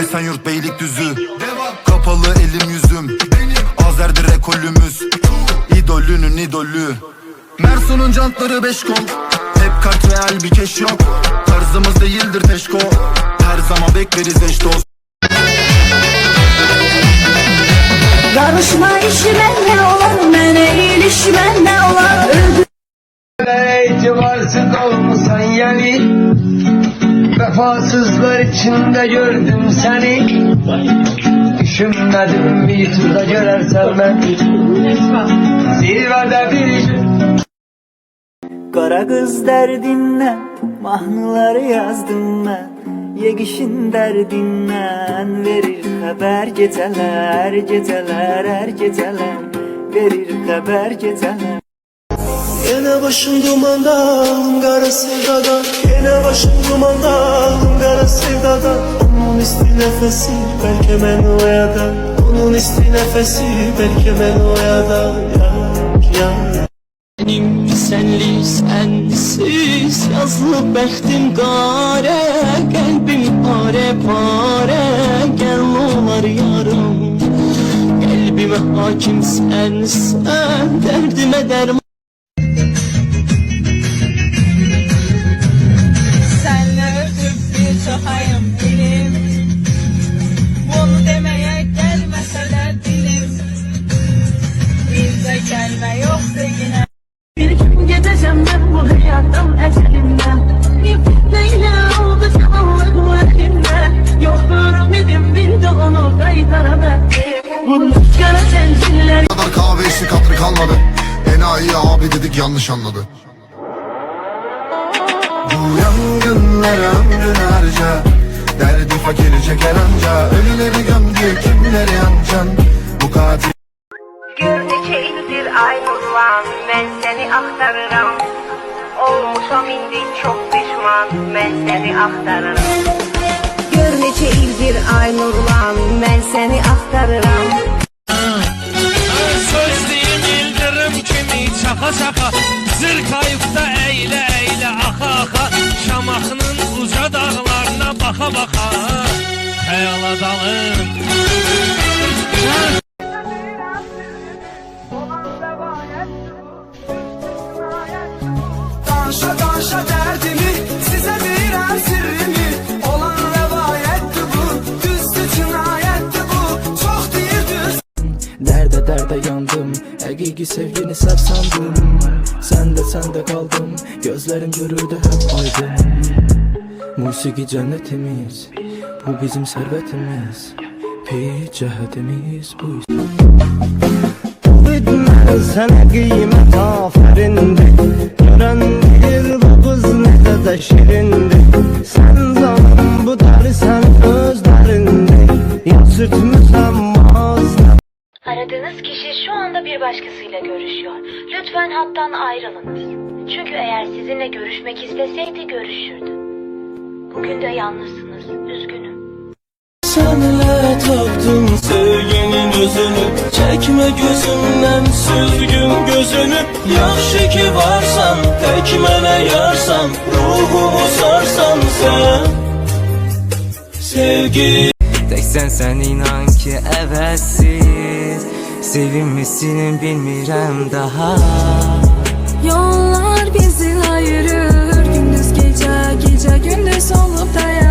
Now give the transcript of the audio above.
Esenyurt Beylikdüzü. Kapalı elim yüzüm. Azerdir ekolümüz İdolünün idolü Mersun'un jantları beş kol. Hep kart real bir keş yok. Tarzımız değildir teşko. Her zaman bekleriz eş dost. Karışma işime ne olur Mene ilişme ne olur Öldür İtibarsız olmuşsan yani Vefasızlar içinde gördüm seni. Düşünmedim bir turda görersen ben. Zirvede bir Kara kız derdinle Mahnıları yazdım ben Yegişin derdinden Verir haber geceler Geceler her geceler. Verir haber geceler Yine başım dumanda, kara sevdada. Yine başım dumanda, kara sevdada. Onun isti nefesi belki ben o yada. Onun isti nefesi belki ben o yada. Ya, ya, ya Benim senli sensiz Yazlı bəxtim qare Qəlbim pare pare Gəl olar yarım. Qəlbimə hakim sənsən Dərdimə dərman Tenciller kadar kahve içtik hatırı kalmadı. Enayi abi dedik yanlış anladı. Bu yangınlara ömrün harca. Derdi fakiri çeker anca Ölüleri gömdü kimleri yancan Bu katil Gör neçə ildir ayrılıram Mən səni axtarıram Olmuşam indi çox pişman. Mən səni axtarıram İldir ay nurlan Mən səni axtarıram Sözlüyüm yıldırım kimi çaka çaka. Zırkayıp da eyle eyle aka aka. Şamaxının uca dağlarına baka baka. Xəyala dalım Danışa danışa derdimi yandım Hakiki sevgini saf sandım Sen de kaldım Gözlerim görürdü hep aydın. Musiki cennetimiz Bu bizim servetimiz. Pi cehedimiz bu Bitmez sana kıymet aferindi Gören bilir bu kız ne de şirindi başkasıyla görüşüyor. Lütfen hattan ayrılınız. Çünkü eğer sizinle görüşmek isteseydi görüşürdü. Bugün de yalnızsınız. Üzgünüm. Senle taptım sevginin özünü Çekme gözümden süzgün gözünü Yaxşı ki varsan tek mənə yarsan Ruhumu sarsan sen Sevgi Tek sen sen inan ki əvəzsiz Sevinmişsin bilmirəm daha. Yollar bizi ayırır. Gündüz gece gece gündüz olup dayanır